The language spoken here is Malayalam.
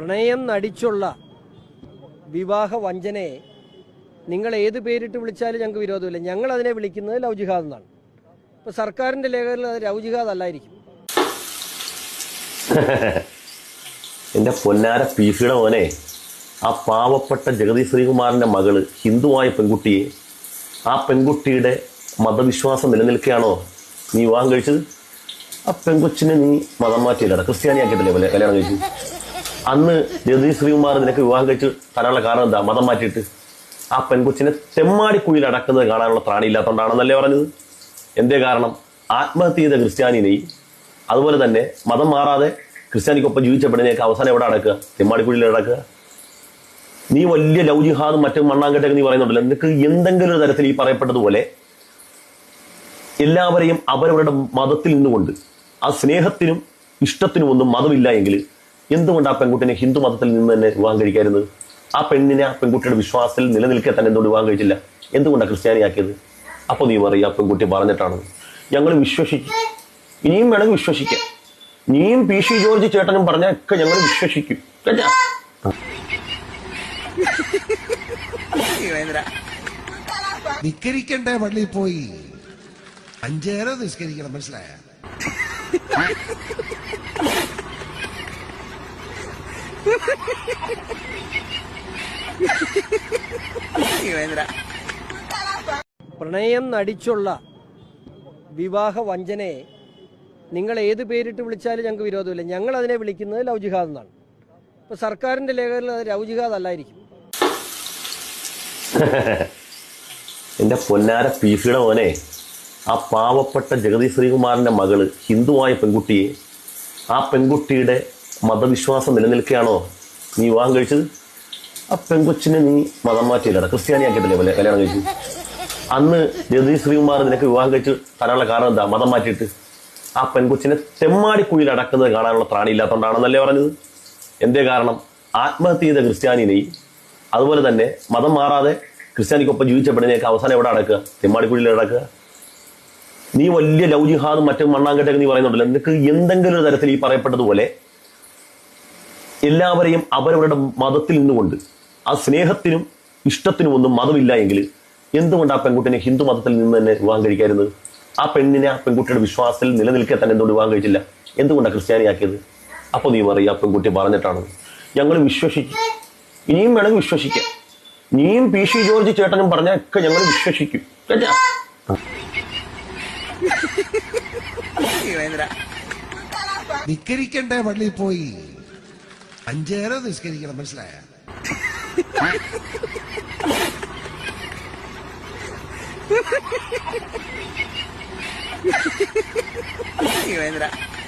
പ്രണയം നടിച്ചുള്ള വിവാഹ വഞ്ചനയെ നിങ്ങൾ ഏത് പേരിട്ട് വിളിച്ചാലും ഞങ്ങൾക്ക് വിരോധമില്ല. ഞങ്ങൾ അതിനെ വിളിക്കുന്നത് ലവ് ജിഹാദ് എന്നാണ്. ഇപ്പൊ സർക്കാരിന്റെ ലേഖകരിൽ അത് ലവ് ജിഹാദ് അല്ലായിരിക്കും. എന്റെ പൊന്നാര പീസിയുടെ മോനെ ആ പാവപ്പെട്ട ജഗതി ശ്രീകുമാറിന്റെ മകൾ ഹിന്ദുവായ പെൺകുട്ടിയെ ആ പെൺകുട്ടിയുടെ മതവിശ്വാസം നിലനിൽക്കുകയാണോ നീ വിവാഹം കഴിച്ചത്? ആ പെൺകൊച്ചിനെ നീ മതം മാറ്റിയില്ല ക്രിസ്ത്യാനിയാക്കിയിട്ടല്ലേ കല്യാണം കഴിച്ചു അന്ന് ജഗദീഷ് ശ്രീകുമാർ നിനക്ക് വിവാഹം കഴിച്ച് തരാനുള്ള കാരണം എന്താ? മതം മാറ്റിയിട്ട്. ആ പെൺകൊച്ചിനെ തെമ്മാടിക്കുഴിയിൽ അടക്കുന്നത് കാണാനുള്ള ത്രാണിയില്ലാത്തതുകൊണ്ടാണെന്നല്ലേ പറഞ്ഞത്? എന്തേ കാരണം? ആത്മഹത്യ ചെയ്ത ക്രിസ്ത്യാനിനെയും അതുപോലെ തന്നെ മതം മാറാതെ ക്രിസ്ത്യാനിക്കൊപ്പം ജീവിച്ച പെണ്ണിനെയൊക്കെ അവസാനം എവിടെ അടക്കുക? തെമ്മാടിക്കുഴിയിൽ അടക്കുക. നീ വലിയ ലൗജിഹാദും ജിഹാദും മറ്റും മണ്ണാങ്കട്ടൊക്കെ നീ പറയുന്നുണ്ടല്ലോ. നിനക്ക് എന്തെങ്കിലും ഒരു തരത്തിൽ ഈ പറയപ്പെട്ടതുപോലെ എല്ലാവരെയും അവരവരുടെ മതത്തിൽ നിന്നുകൊണ്ട് ആ സ്നേഹത്തിനും ഇഷ്ടത്തിനും ഒന്നും മതമില്ല എങ്കിൽ എന്തുകൊണ്ട് ആ പെൺകുട്ടിനെ ഹിന്ദു മതത്തിൽ നിന്ന് തന്നെ വിവാഹം കഴിക്കായിരുന്നത് ആ പെണ്ണിനെ ആ പെൺകുട്ടിയുടെ വിശ്വാസത്തിൽ നിലനിൽക്കാൻ തന്നെ എന്തുകൊണ്ട് വിവാഹം കഴിച്ചില്ല? എന്തുകൊണ്ടാണ് ക്രിസ്ത്യാനിയാക്കിയത്? അപ്പോൾ നീ പറയും ആ പെൺകുട്ടി പറഞ്ഞിട്ടാണ്. ഞങ്ങൾ വിശ്വസിക്കും. ഇനിയും വേണമെങ്കിൽ വിശ്വസിക്കാം. നീയും പി സി ജോർജ് ചേട്ടനും പറഞ്ഞാൽ ഒക്കെ ഞങ്ങൾ വിശ്വസിക്കും. കേട്ടാ? നിക്കരിക്കണ്ടേ പള്ളിയിൽ പോയി? അഞ്ചേരം നിസ്കരിക്കണം മനസ്സിലായ? പ്രണയം നടിച്ചുള്ള വിവാഹ വഞ്ചനയെ നിങ്ങൾ ഏത് പേരിട്ട് വിളിച്ചാലും ഞങ്ങൾക്ക് വിരോധമില്ല. ഞങ്ങൾ അതിനെ വിളിക്കുന്നത് ലവ് ജിഹാദ് എന്നാണ്. ഇപ്പൊ സർക്കാരിന്റെ ലേഖകരിൽ അത് ലവ് ജിഹാദ് അല്ലായിരിക്കും. എന്റെ പൊന്നാര പീസിയുടെ മോനെ ആ പാവപ്പെട്ട ജഗതി ശ്രീകുമാറിന്റെ മകൾ ഹിന്ദുവായ പെൺകുട്ടിയെ ആ പെൺകുട്ടിയുടെ മതവിശ്വാസം നിലനിൽക്കുകയാണോ? നീ വിവാഹം കഴിച്ചത്? ആ പെൺകൊച്ചിനെ നീ മതം മാറ്റിയില്ലടാ. ക്രിസ്ത്യാനിയാക്കിയിട്ടില്ലേ പോലെ കല്യാണം കഴിച്ചു. അന്ന് ജഗതി ശ്രീകുമാർ നിനക്ക് വിവാഹം കഴിച്ച് തരാനുള്ള കാരണം എന്താ? മതം മാറ്റിയിട്ട്. ആ പെൺകൊച്ചിനെ തെമ്മാടിക്കുഴിയിൽ അടക്കുന്നത് കാണാനുള്ള ത്രാണിയില്ലാത്തതുകൊണ്ടാണെന്നല്ലേ പറഞ്ഞത്? എന്തേ കാരണം? ആത്മഹത്യ ചെയ്ത ക്രിസ്ത്യാനിനെയും അതുപോലെ തന്നെ മതം മാറാതെ ക്രിസ്ത്യാനിക്കൊപ്പം ജീവിച്ച പെണ്ണിനെയൊക്കെ അവസാനം എവിടെ അടക്കുക? തെമ്മാടിക്കുഴിയിൽ അടക്കുക? നീ വലിയ ലൗജിഹാദും ജിഹാദും മറ്റും മണ്ണാങ്കട്ടൊക്കെ നീ പറയുന്നുണ്ടല്ലോ. നിനക്ക് എന്തെങ്കിലും ഒരു തരത്തിൽ ഈ പറയപ്പെട്ടതുപോലെ എല്ലാവരെയും അവരവരുടെ മതത്തിൽ നിന്നുകൊണ്ട് ആ സ്നേഹത്തിനും ഇഷ്ടത്തിനും ഒന്നും മതമില്ല എങ്കിൽ എന്തുകൊണ്ട് ആ പെൺകുട്ടിനെ ഹിന്ദു മതത്തിൽ നിന്ന് തന്നെ വിവാഹം കഴിക്കായിരുന്നത് ആ പെണ്ണിനെ ആ പെൺകുട്ടിയുടെ വിശ്വാസത്തിൽ നിലനിൽക്കാൻ തന്നെ എന്തുകൊണ്ട് വിവാഹം കഴിച്ചില്ല? എന്തുകൊണ്ടാണ് ക്രിസ്ത്യാനിയാക്കിയത്? അപ്പോൾ നീ പറയും ആ പെൺകുട്ടി പറഞ്ഞിട്ടാണ്. ഞങ്ങൾ വിശ്വസിക്കും. ഇനിയും വേണമെങ്കിൽ വിശ്വസിക്കാം. നീയും പി സി ജോർജ് ചേട്ടനും പറഞ്ഞ ഒക്കെ ഞങ്ങൾ വിശ്വസിക്കും. കേട്ടാ? നിക്കരിക്കണ്ടേ പള്ളിയിൽ പോയി? അഞ്ചേരം നിസ്കരിക്കണം മനസ്സിലായ?